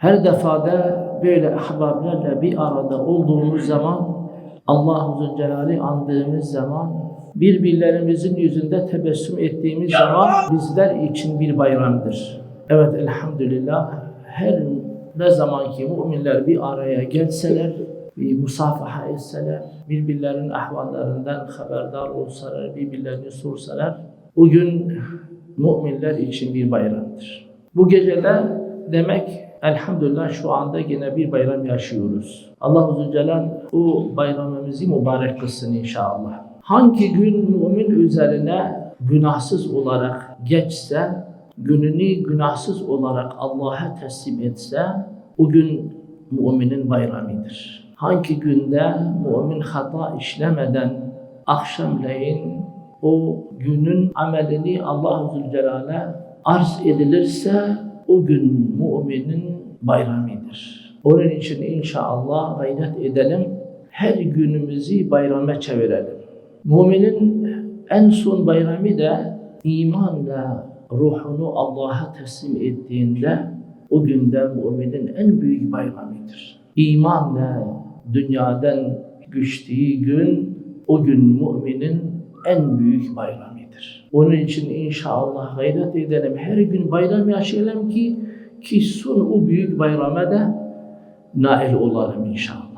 Her defada böyle ahbablerle bir arada olduğumuz zaman Allah-u Zülcelal'i andığımız zaman birbirlerimizin yüzünde tebessüm ettiğimiz zaman bizler için bir bayramdır. Evet elhamdülillah her ne zaman ki müminler bir araya gelseler, bir musafaha etseler, birbirlerinin ahvallerinden haberdar olsalar, birbirlerini sorsalar, o gün müminler için bir bayramdır. Bu gecede demek elhamdülillah şu anda yine bir bayram yaşıyoruz. Allah-u Zülcelal bu bayramımızı mübarek kılsın inşallah. Hangi gün mümin üzerine günahsız olarak geçse, gününü günahsız olarak Allah'a teslim etse, o gün müminin bayramıdır. Hangi günde mümin hata işlemeden akşamleyin o günün amelini Allah-u Zülcelal'e arz edilirse o gün müminin bayramıdır. Onun için inşallah gayret edelim. Her günümüzü bayrama çevirelim. Müminin en son bayramı da imanla ruhunu Allah'a teslim ettiğinde o günde müminin en büyük bayramıdır. İmanla dünyadan güçtüğü gün o gün müminin en büyük bayramıdır. Onun için inşallah gayret edelim. Her gün bayram yaşayalım ki ki son o büyük bayrama da nail olalım inşallah.